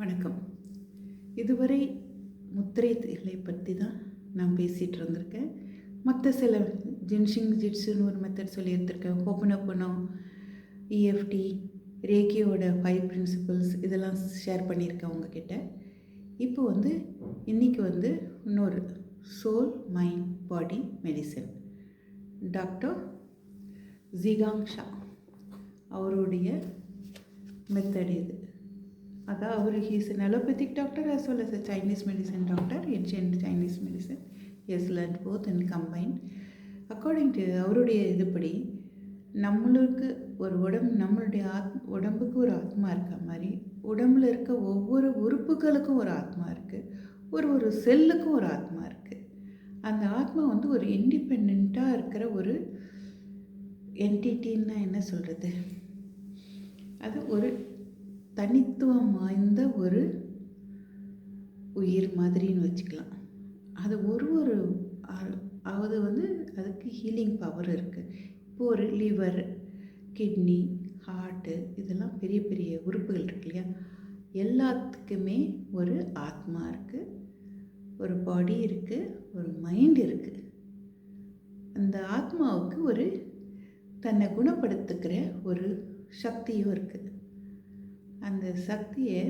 வணக்கம். இதுவரை முத்திரைகளை பற்றி தான் நான் பேசிகிட்டு இருந்திருக்கேன். மற்ற சில ஜின்ஷிங் ஜிட்ஸுன்னு ஒரு மெத்தட் சொல்லியிருந்திருக்கேன். ஹோப்பனோப்பனோ இஎஃப்டி ரேக்கியோட ஃபைவ் பிரின்சிபல்ஸ் இதெல்லாம் ஷேர் பண்ணியிருக்கேன் உங்ககிட்ட. இப்போ வந்து இன்றைக்கி வந்து இன்னொரு soul mind body medicine doctor Zhigang Sha அவருடைய மெத்தட் இது. அதான் அவர் he's an allopathic doctor as well as a Chinese medicine doctor, ancient Chinese medicine He has both and combine according to அவருடைய இதுபடி நம்மளுக்கு ஒரு உடம்பு நம்மளுடைய ஆத் உடம்புக்கு ஒரு ஆத்மா இருக்க மாதிரி உடம்புல இருக்க ஒவ்வொரு உறுப்புகளுக்கும் ஒரு ஆத்மா இருக்குது ஒரு ஒரு செல்லுக்கும் ஒரு ஆத்மா இருக்குது அந்த ஆத்மா வந்து ஒரு இண்டிபெண்ட்டாக இருக்கிற ஒரு என்டிட்டின்னா என்ன சொல்கிறது அது ஒரு தனித்துவம் வாய்ந்த ஒரு உயிர் மாதிரின்னு வச்சுக்கலாம். அது ஒரு ஒரு அது வந்து அதுக்கு ஹீலிங் பவர் இருக்குது இப்போ ஒரு லிவர் கிட்னி ஹார்ட்டு இதெல்லாம் பெரிய பெரிய உறுப்புகள் இருக்கு இல்லையா? எல்லாத்துக்குமே ஒரு ஆத்மா இருக்குது ஒரு பாடி இருக்குது ஒரு மைண்ட் இருக்குது அந்த ஆத்மாவுக்கு ஒரு தன்னை குணப்படுத்துக்கிற ஒரு சக்தியும் இருக்குது அந்த சக்தியை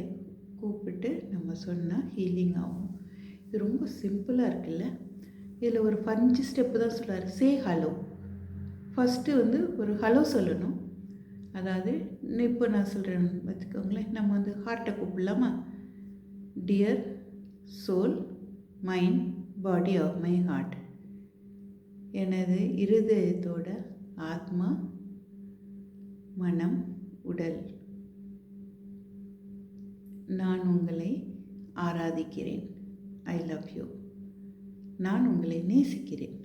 கூப்பிட்டு நம்ம சொன்னால் ஹீலிங் ஆகும். இது ரொம்ப சிம்பிளாக இருக்குல்ல? இதில் ஒரு பஞ்சு ஸ்டெப்பு தான் சொல்கிறார் சே ஹலோ ஃபஸ்ட்டு வந்து ஒரு ஹலோ சொல்லணும். அதாவது இப்போ நான் சொல்கிறேன் வச்சுக்கோங்களேன். நம்ம வந்து ஹார்ட்டை கூப்பிடலாமா? Dear soul mind body of my heart எனது இருதயத்தோட ஆத்மா மனம் உடல். நான் உங்களை ஆராதிக்கிறேன். ஐ லவ் யூ நான் உங்களை நேசிக்கிறேன்.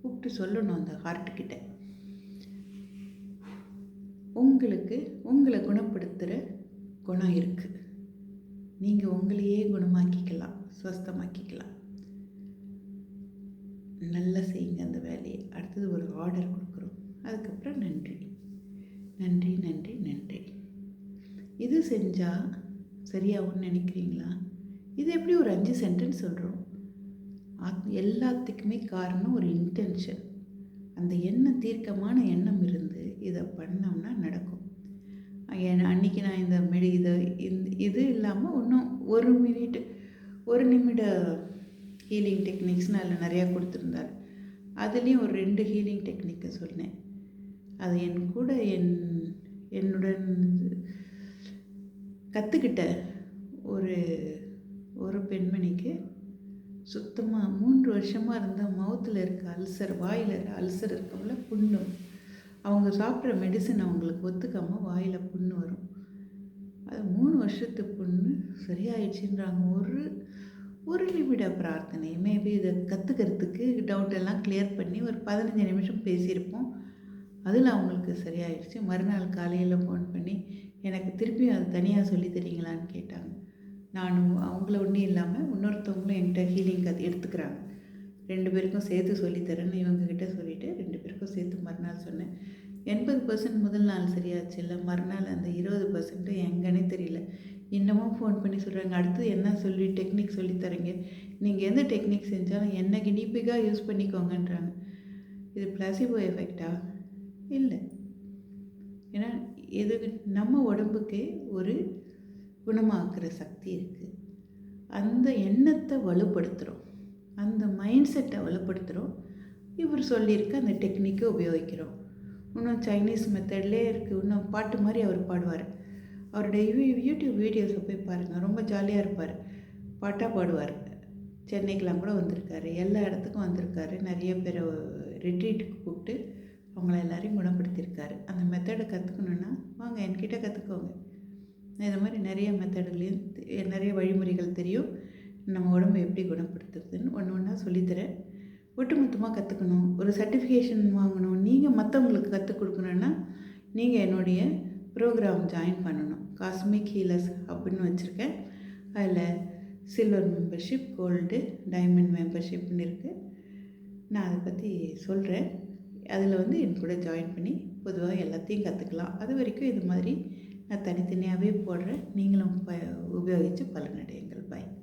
கூப்பிட்டு சொல்லணும் அந்த ஹார்ட்டுக்கிட்ட உங்களுக்கு உங்களை குணப்படுத்துகிற குணம் இருக்குது நீங்கள் உங்களையே குணமாக்கிக்கலாம் சுவஸ்தமாக்கிக்கலாம் நல்லா செய்யுங்க அந்த வேலையை. அடுத்தது ஒரு ஆர்டர் கொடுக்குறோம். அதுக்கப்புறம் நன்றி. நன்றி நன்றி நன்றி. இது செஞ்சால் சரியாகும்னு நினைக்கிறீங்களா? இது எப்படி ஒரு அஞ்சு சென்டென்ஸ் சொல்கிறோம் ஆத் எல்லாத்துக்குமே காரணம் ஒரு இன்டென்ஷன் அந்த எண்ணம் தீர்க்கமான எண்ணம் இருந்து இதை பண்ணோம்னா நடக்கும். ஏன்னா அன்றைக்கி நான் இந்த மெடி இதை இந்த இது இல்லாமல் இன்னும் ஒரு மினிட் ஒரு நிமிட ஹீலிங் டெக்னிக்ஸ்னு அதில் நிறையா கொடுத்துருந்தார். அதுலேயும் ஒரு ரெண்டு ஹீலிங் டெக்னிக்கை சொன்னேன். அது என் கூட என் என்னுடன் கற்றுக்கிட்ட ஒரு ஒரு பெண்மணிக்கு சுத்தமாக மூன்று வருஷமாக இருந்த மவுத்தில் இருக்க அல்சர் வாயில் இருக்க அல்சர் இருக்கவங்கள புண்ணு. அவங்க சாப்பிட்ற மெடிசன் அவங்களுக்கு ஒத்துக்காமல் வாயில் புண்ணு வரும். அது மூணு வருஷத்து புண்ணு சரியாயிடுச்சுன்றாங்க. ஒரு ஒரு நிமிட பிரார்த்தனை மேபி இதை கற்றுக்கிறதுக்கு டவுட் எல்லாம் கிளியர் பண்ணி ஒரு பதினஞ்சு நிமிஷம் பேசியிருப்போம். அதில் அவங்களுக்கு சரியாயிடுச்சு. மறுநாள் காலையில் ஃபோன் பண்ணி எனக்கு திருப்பியும் அது தனியாக சொல்லி தரீங்களான்னு கேட்டாங்க. நானும் அவங்கள ஒன்றும் இல்லாமல் இன்னொருத்தவங்களும் என்கிட்ட ஹீலிங் அது எடுத்துக்கிறாங்க. ரெண்டு பேருக்கும் சேர்த்து சொல்லித்தரேன்னு இவங்கக்கிட்ட சொல்லிவிட்டு ரெண்டு பேருக்கும் சேர்த்து மறுநாள் சொன்னேன். எண்பது பர்சன்ட் முதல் நாள் சரியாச்சு இல்லை மறுநாள் அந்த இருபது பர்சன்ட்டு எங்கன்னே தெரியல. இன்னமும் ஃபோன் பண்ணி சொல்கிறாங்க அடுத்து என்ன சொல்லி டெக்னிக் சொல்லித்தரீங்க நீங்கள் எந்த டெக்னிக் செஞ்சாலும் என்ன கினிப்பிக்காக யூஸ் பண்ணிக்கோங்கன்றாங்க. இது பிளாசிபோ எஃபெக்டா இல்லை. ஏன்னா எது நம்ம உடம்புக்கே ஒரு குணமாக்குற சக்தி இருக்குது அந்த எண்ணத்தை வலுப்படுத்துகிறோம் அந்த மைண்ட் செட்டை வலுப்படுத்துகிறோம் இவர் சொல்லியிருக்க அந்த டெக்னிக்கை உபயோகிக்கிறோம். இன்னும் சைனீஸ் மெத்தட்லேயே இருக்குது இன்னும் பாட்டு மாதிரி அவர் பாடுவார். அவருடைய யூடியூப் வீடியோஸை போய் பாருங்கள் ரொம்ப ஜாலியாக இருப்பார். பாட்டாக பாடுவார். சென்னைக்கெலாம் கூட வந்திருக்காரு. எல்லா இடத்துக்கும் வந்திருக்காரு. நிறைய பேரை ரிட்ரீட்டுக்கு கூப்பிட்டு அவங்கள எல்லாரையும் குணப்படுத்தியிருக்காரு. அந்த மெத்தடை கற்றுக்கணுன்னா வாங்க என்கிட்ட கற்றுக்கோங்க இந்த மாதிரி நிறைய மெத்தடுகளையும் நிறைய வழிமுறைகள் தெரியும். நம்ம உடம்பை எப்படி குணப்படுத்துறதுன்னு ஒன்று ஒன்றா சொல்லித்தரேன். ஒட்டுமொத்தமாக கற்றுக்கணும் ஒரு சர்டிஃபிகேஷன் வாங்கணும். நீங்கள் மற்றவங்களுக்கு கற்றுக் கொடுக்கணுன்னா நீங்கள் என்னுடைய ப்ரோக்ராம் ஜாயின் பண்ணணும். காஸ்மிக் ஹீலர்ஸ் அப்படின்னு வச்சுருக்கேன். அதில் சில்வர் மெம்பர்ஷிப் கோல்டு டைமண்ட் மெம்பர்ஷிப்னு இருக்குது நான் அதை பற்றி சொல்கிறேன் அதில் வந்து என் கூட ஜாயின் பண்ணி பொதுவாக எல்லாத்தையும் கற்றுக்கலாம் அது வரைக்கும் இது மாதிரி நான் தனித்தனியாகவே போடுறேன். நீங்களும் ப உபயோகித்து பலனடையுங்கள்.